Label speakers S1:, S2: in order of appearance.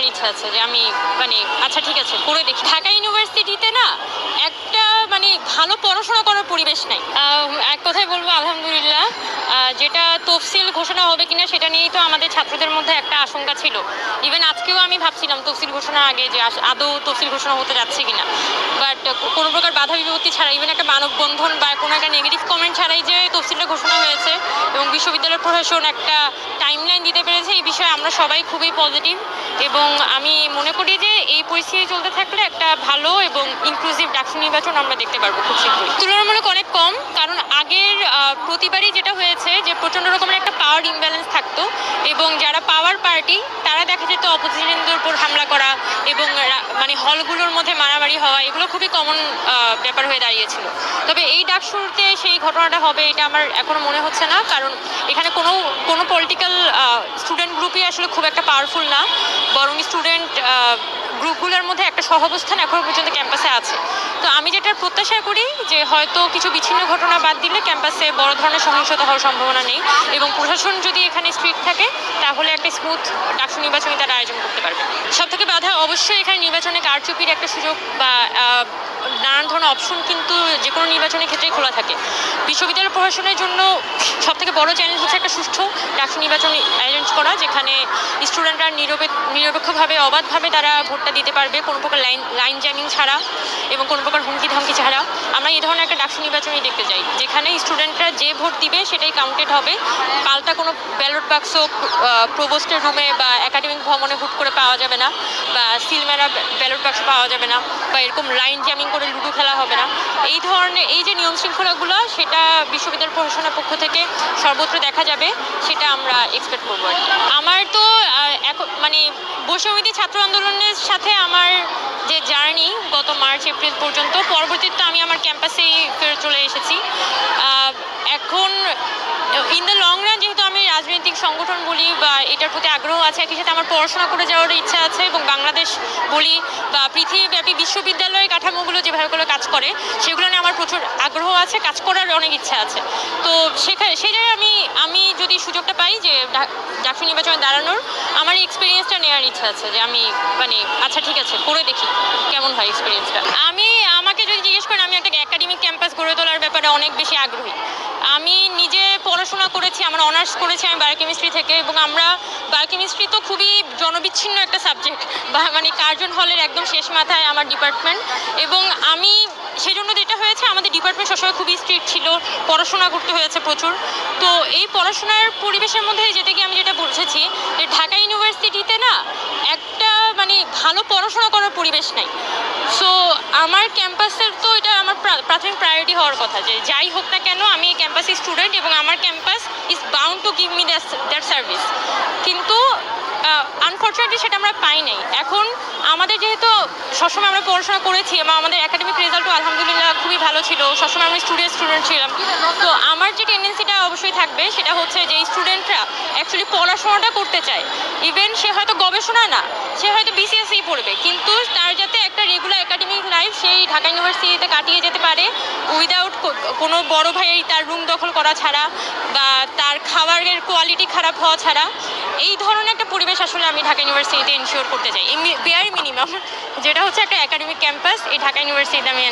S1: নেওয়ার ইচ্ছা আছে যে আমি মানে আচ্ছা ঠিক আছে, করে দেখি। ঢাকা ইউনিভার্সিটিতে না একটা মানে ভালো পড়াশোনা করার পরিবেশ নাই। এক কথায় বলব, আলহামদুলিল্লাহ যেটা তফসিল ঘোষণা হবে কিনা সেটা নিয়েই তো আমাদের ছাত্রদের মধ্যে একটা আশঙ্কা ছিল। ইভেন আজকেও আমি ভাবছিলাম তফসিল ঘোষণা আগে যে আদৌ তফসিল ঘোষণা হতে যাচ্ছে কিনা। বাট কোনো প্রকার বাধা বিপত্তি ছাড়া ইভেন একটা মানববন্ধন বা কোনো একটা নেগেটিভ কমেন্ট ছাড়াই যে তফসিলটা ঘোষণা হয়েছে এবং বিশ্ববিদ্যালয় প্রশাসন একটা টাইমলাইন দিতে পেরেছে, এই বিষয়ে আমরা সবাই খুবই পজিটিভ এবং আমি মনে করি যে এই পরিস্থিতি চলতে থাকলে একটা ভালো এবং ইনক্লুসিভ ডাকসু নির্বাচন আমরা দেখতে পারব খুব শীঘ্রই। তুলনামূলক অনেক কম, কারণ আগের প্রতিবারই যেটা হয়েছে যে প্রচণ্ড রকমের একটা পাওয়ার ইমব্যালেন্স থাকতো এবং পাওয়ার পার্টি, তারা দেখা যেত অপোজিশনদের উপর হামলা করা এবং মানে হলগুলোর মধ্যে মারামারি হওয়া, এগুলো খুবই কমন ব্যাপার হয়ে দাঁড়িয়েছিল। তবে এই ডাক শুরুতে সেই ঘটনাটা হবে এটা আমার এখনও মনে হচ্ছে না, কারণ এখানে কোনো কোনো পলিটিক্যাল স্টুডেন্ট গ্রুপই আসলে খুব একটা পাওয়ারফুল না। বরং স্টুডেন্ট গ্রুপগুলোর মধ্যে একটা সহাবস্থান এখনও পর্যন্ত ক্যাম্পাসে আছে। প্রত্যাশা করি যে হয়তো কিছু বিচ্ছিন্ন ঘটনা বাদ দিলে ক্যাম্পাসে বড় ধরনের সহিংসতা হওয়ার সম্ভাবনা নেই এবং প্রশাসন যদি এখানে স্ট্রিক্ট থাকে, তাহলে একটা স্মুথ ডাকসু নির্বাচনী তারা আয়োজন করতে পারবে। সব থেকে বাধা অবশ্যই এখানে নির্বাচনে কারচুপির একটা সুযোগ বা নানান ধরনের অপশন কিন্তু যে কোনো নির্বাচনের ক্ষেত্রেই খোলা থাকে। বিশ্ববিদ্যালয় প্রশাসনের জন্য সব থেকে বড় চ্যালেঞ্জ হচ্ছে একটা সুষ্ঠু ডাকসু নির্বাচন অ্যারেঞ্জ করা, যেখানে স্টুডেন্টরা নিরপে, নিরপেক্ষভাবে, অবাধভাবে তারা ভোটটা দিতে পারবে, কোনো প্রকার লাইন লাইন জ্যামিং ছাড়া। এবং কোনো প্রকার হুমকি ধামকি ছাড়া আমরা এই ধরনের একটা ডাকসু নির্বাচনই দেখতে চাই যেখানে স্টুডেন্টরা যে ভোট দিবে সেটাই কাউন্টেড হবে। পাল্টা কোনো ব্যালট বাক্স প্রবোস্টের রুমে বা একাডেমিক ভবনে হুট করে পাওয়া যাবে না বা সিলমেরা ব্যালট বাক্স পাওয়া যাবে না বা এরকম লাইন জ্যামিং করে লুডো খেলা হবে না। এই ধরনের, এই যে নিয়ম শৃঙ্খলাগুলো, সেটা বিশ্ববিদ্যালয় প্রশাসনের পক্ষ থেকে সর্বত্র দেখা যাবে, সেটা আমরা এক্সপেক্ট করব আমার তো এখন মানে বৈষম্যবিধি ছাত্র আন্দোলনের সাথে আমার যে জার্নি গত মার্চ এপ্রিল পর্যন্ত পরবর্তীতে আমি আমার ক্যাম্পাসেই ফেরত চলে এসেছি। এখন রাজনৈতিক সংগঠন বলি বা এটার প্রতি আগ্রহ আছে, একই সাথে আমার পড়াশোনা করে যাওয়ার ইচ্ছা আছে এবং বাংলাদেশ বলি বা পৃথিবীব্যাপী বিশ্ববিদ্যালয়ের কাঠামোগুলো যেভাবে করে কাজ করে, সেগুলো নিয়ে আমার প্রচুর আগ্রহ আছে, কাজ করার অনেক ইচ্ছা আছে। তো সেখানে জায়গায় আমি আমি যদি সুযোগটা পাই যে ডাকসু নির্বাচনে দাঁড়ানোর, আমার এক্সপিরিয়েন্সটা নেওয়ার ইচ্ছা আছে যে আমি মানে আচ্ছা ঠিক আছে, করে দেখি কেমন হয় এক্সপিরিয়েন্সটা আমি, আমাকে যদি জিজ্ঞেস করেন, আমি একটা একাডেমিক ক্যাম্পাস গড়ে তোলার ব্যাপারে অনেক বেশি আগ্রহী। আমি পড়াশোনা করেছি, আমার অনার্স করেছি আমি বায়োকেমিস্ট্রি থেকে এবং আমরা বায়োকেমিস্ট্রি তো খুবই জনবিচ্ছিন্ন একটা সাবজেক্ট বা মানে কার্জন হলের একদম শেষ মাথায় আমার ডিপার্টমেন্ট এবং আমি সেই জন্য যেটা হয়েছে, আমাদের ডিপার্টমেন্ট সবসময় খুবই স্ট্রিক্ট ছিল, পড়াশোনা করতে হয়েছে প্রচুর। তো এই পড়াশোনার পরিবেশের মধ্যে যেতে গিয়ে আমি যেটা বুঝেছি, যে ঢাকা ইউনিভার্সিটিতে না একটা মানে ভালো পড়াশোনা করার পরিবেশ নাই। সো আমার ক্যাম্পাসের তো এটা প্রাথমিক প্রায়োরিটি হওয়ার কথা যে যাই হোক না কেন আমি এই ক্যাম্পাসের স্টুডেন্ট এবং আমার campus is bound to give me that service কিন্তু আনফর্চুনেটলি সেটা আমরা পাই নাই। এখন আমাদের যেহেতু সবসময় আমরা পড়াশোনা করেছি এবং আমাদের একাডেমিক রেজাল্টও আলহামদুলিল্লাহ খুবই ভালো ছিল। সবসময় আমি স্টুডেন্ট স্টুডেন্ট ছিলাম। তো আমার যে টেন্ডেন্সিটা অবশ্যই থাকবে। সেটা হচ্ছে যে স্টুডেন্টরা অ্যাকচুয়ালি পড়াশোনাটা করতে চায়। ইভেন সে হয়তো গবেষণা না, সে হয়তো বিসিএসই পড়বে। কিন্তু তার যাতে একটা রেগুলার একাডেমিক লাইফ সেই ঢাকা ইউনিভার্সিটিতে কাটিয়ে যেতে পারে উইদাউট কোনো বড় ভাইয়ের তার রুম দখল করা ছাড়া বা তার খাবারের কোয়ালিটি খারাপ হওয়া ছাড়া, এই ধরনের একটা পরিবেশ আসলে আমি ঢাকা ইউনিভার্সিটিতে এনশিওর করতে চাই। বেয়ার মিনিমাম যেটা হচ্ছে একটা একাডেমিক ক্যাম্পাস এই ঢাকা ইউনিভার্সিটিতে আমি